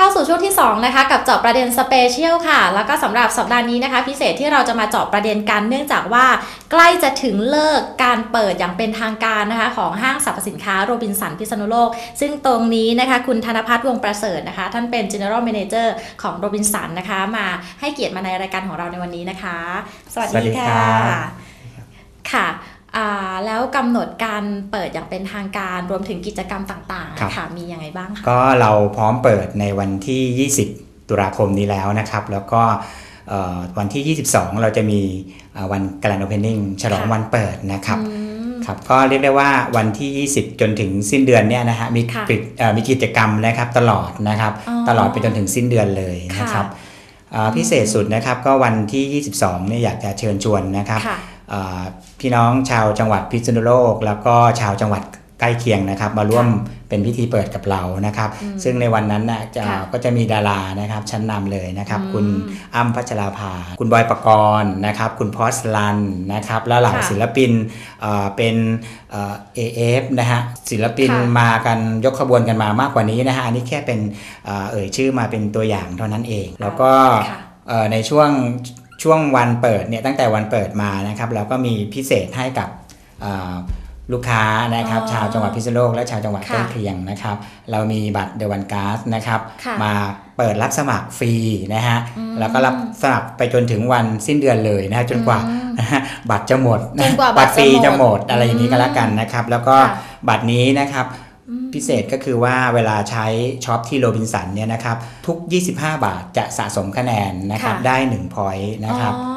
เข้าสู่ช่วงที่ 2 นะคะ กับเจาะประเด็นสเปเชียลค่ะ แล้วก็สำหรับสัปดาห์นี้นะคะ พิเศษที่เราจะมาเจาะประเด็นกันเนื่องจากว่า ใกล้จะถึงเลิกการเปิดอย่างเป็นทางการนะคะ ของห้างสรรพสินค้าโรบินสันพิษณุโลก ซึ่งตรงนี้นะคะ คุณธนพัฒน์วงศ์ประเสริฐนะคะ ท่านเป็น General Manager ของโรบินสันนะคะ มาให้เกียรติมาในรายการของเราในวันนี้นะคะ สวัสสวัสดีดีค่ะครับค่ะอ่า แล้วกำหนดการเปิดอย่างเป็นทางการรวมถึงกิจกรรมต่างครับๆค่ะมียังไงบ้างคะก็เราพร้อมเปิดในวันที่ 20 ตุลาคมนี้แล้วนะครับ แล้วก็เอ่อวันที่ 22 เราจะมีเอ่อวันการ n โอเพนนิ่งฉลองวันเปิดนะครับอืมครับก็เรียกได้ว่าวันที่ 20 จนถึงสิ้นเดือนเนี่ยนะฮะมีค่ะกิจเอ่อมีกิจกรรมนะครับตลอดนะครับอ๋อตลอดไปจนถึงสิ้นเดือนเลยนะครับอ่าพิเศษสุดนะครับก็วันที่ 22เนี่ยอยากจะเชิญชวนนะครับค่ะอ่า พี่น้องชาวจังหวัดพิษณุโลก แล้วก็ชาวจังหวัดใกล้เคียงนะครับมาร่วมเป็นพิธีเปิดกับเรานะครับอืมซึ่งในวันนั้นนะจะค่ะก็จะมีดารานะครับชั้นนำเลยนะครับอืมคุณอ้ำพัชราภา คุณบอยปกรณ์นะครับ คุณพอสลันนะครับ แล้วเหล่าค่ะศิลปินเอ่อเป็นเอเอฟนะฮะศิลปินค่ะมากันยกขบวนกันมามากกว่านี้นะฮะอันนี้แค่เป็นเอ่อเอ่ยชื่อมาเป็นตัวอย่างเท่านั้นเอง แล้วก็ค่ะเอ่อในช่วง ช่วงวันเปิดเนี่ยตั้งแต่วันเปิดมานะครับเราก็มีพิเศษให้กับเอ่อลูกค้านะครับอ๋อชาวจังหวัดพิษณุโลกและชาวจังหวัดค่ะใกล้เคียงนะครับ เรามีบัตรเดวันการ์ดนะครับค่ะมาเปิดรับสมัครฟรีนะฮะอืมแล้วก็รับสมัครไปจนถึงวันสิ้นเดือนเลยนะฮะจนกว่าอืมนะฮะบัตรจะหมดจนกว่าบัตรฟรีจะจะหหมมดดอะไรอย่างนี้ก็แล้วกันนะครับ แล้วก็ค่ะบัตรนี้นะครับอืม พิเศษก็คือว่าเวลาใช้ช็อปที่โรบินสันเนี่ยนะครับ ทุก 25 บาทจะสะสมคะแนนนะครับ ค่ะ ได้1พอยต์นะครับอ๋อ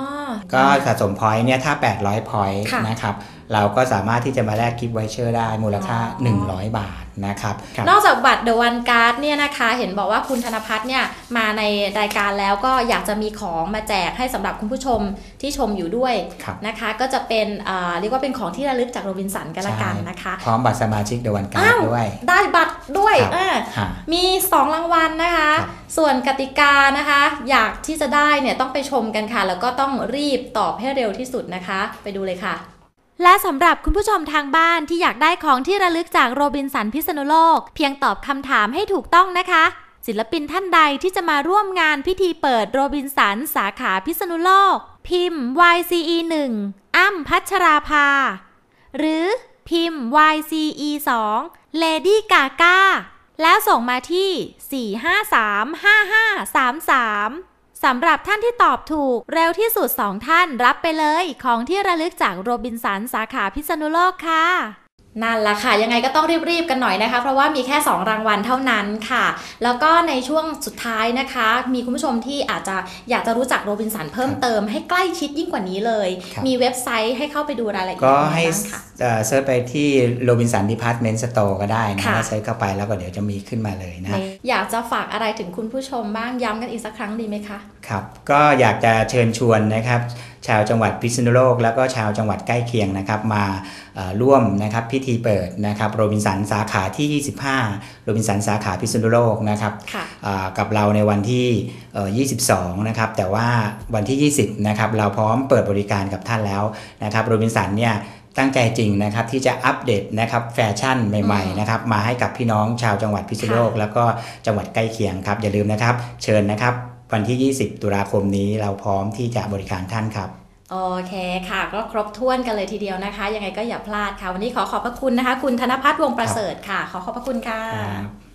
ก็สะสมพอยต์เนี่ยถ้า 800พอยต์ค่ะ นะครับเราก็สามารถที่จะมาแลกกิฟต์ไวเชอร์ได้มูลค่าอ๋อ100 บาทนะครับครับนอกจากบัตร The One Card เนี่ยนะคะ เห็นบอกว่าคุณธนพัฒน์เนี่ยมาในรายการแล้วก็อยากจะมีของมาแจกให้สำหรับคุณผู้ชมที่ชมอยู่ด้วยครับนะคะ ก็จะเป็นเอ่อเรียกว่าเป็นของที่ระลึกจากโรบินสันกันละกันนะคะ พร้อมบัตรสมาชิกเดวันการ์อ้าวด้วย ได้บัตรด้วยครับอ่าฮะมี 2 รางวัลนะคะครับส่วนกติกานะคะ อยากที่จะได้เนี่ยต้องไปชมกันค่ะ แล้วก็ต้องรีบตอบให้เร็วที่สุดนะคะ ไปดูเลยค่ะ และสำหรับคุณผู้ชมทางบ้านที่อยากได้ของที่ระลึกจากโรบินสันพิษณุโลก เพียงตอบคำถามให้ถูกต้องนะคะ ศิลปินท่านใดที่จะมาร่วมงานพิธีเปิดโรบินสันสาขาพิษณุโลก พิมพ์ YCE 1อ้ำพัชราภา หรือพิมพ์ YCE 2 Lady Gaga แล้วส่งมาที่ 4535533 สำหรับท่านที่ตอบถูก เร็วที่สุด 2 ท่านรับไปเลย ของที่ระลึกจากโรบินสันสาขาพิษณุโลกค่ะนั่นละค่ะ ยังไงก็ต้องรีบๆกันหน่อยนะคะ เพราะว่ามีแค่ 2 รางวัลเท่านั้นค่ะ แล้วก็ในช่วงสุดท้ายนะคะ มีคุณผู้ชมที่อาจจะอยากจะรู้จักโรบินสันเพิ่มเติมให้ใกล้ชิดยิ่งกว่านี้เลยครับมีเว็บไซต์ให้เข้าไปดูรายละเอียดก็ยังไงให้บ้างคะเอ่อเซิร์ชไปที่โรบินสันดีพาร์ตเมนต์สโตร์ก็ได้นะค่ะแล้วเซิร์ชเข้าไปแล้วก็เดี๋ยวจะมีขึ้นมาเลยนะ อยากจะฝากอะไรถึงคุณผู้ชมบ้างย้ำกันอีกสักครั้งดีไหมคะ ครับ ก็อยากจะเชิญชวนนะครับ ชาวจังหวัดพิษณุโลก แล้วก็ชาวจังหวัดใกล้เคียงนะครับ มาเอ่อร่วมนะครับพิธีเปิดนะครับโรบินสันสาขาที่ 25 โรบินสันสาขาพิษณุโลกนะครับค่ะอ่ากับเราในวันที่เอ่อ22 นะครับ แต่ว่าวันที่ 20 นะครับ เราพร้อมเปิดบริการกับท่านแล้วนะครับ โรบินสันเนี่ย ตั้งใจจริงนะครับที่จะอัปเดตนะครับแฟชั่นใหม่อืมๆนะครับมาให้กับพี่น้องชาวจังหวัดพิษณุโลกค่ะแล้วก็จังหวัดใกล้เคียงครับอย่าลืมนะครับเชิญนะครับวันที่ 20 ตุลาคมนี้เราพร้อมที่จะบริการท่านครับโอเคค่ะ ก็ครบถ้วนกันเลยทีเดียวนะคะ ยังไงก็อย่าพลาดค่ะ วันนี้ขอขอบพระคุณนะคะ คุณธนพัฒน์วงศ์ประเสริฐค่ะ ขอขอบพระคุณค่ะครับ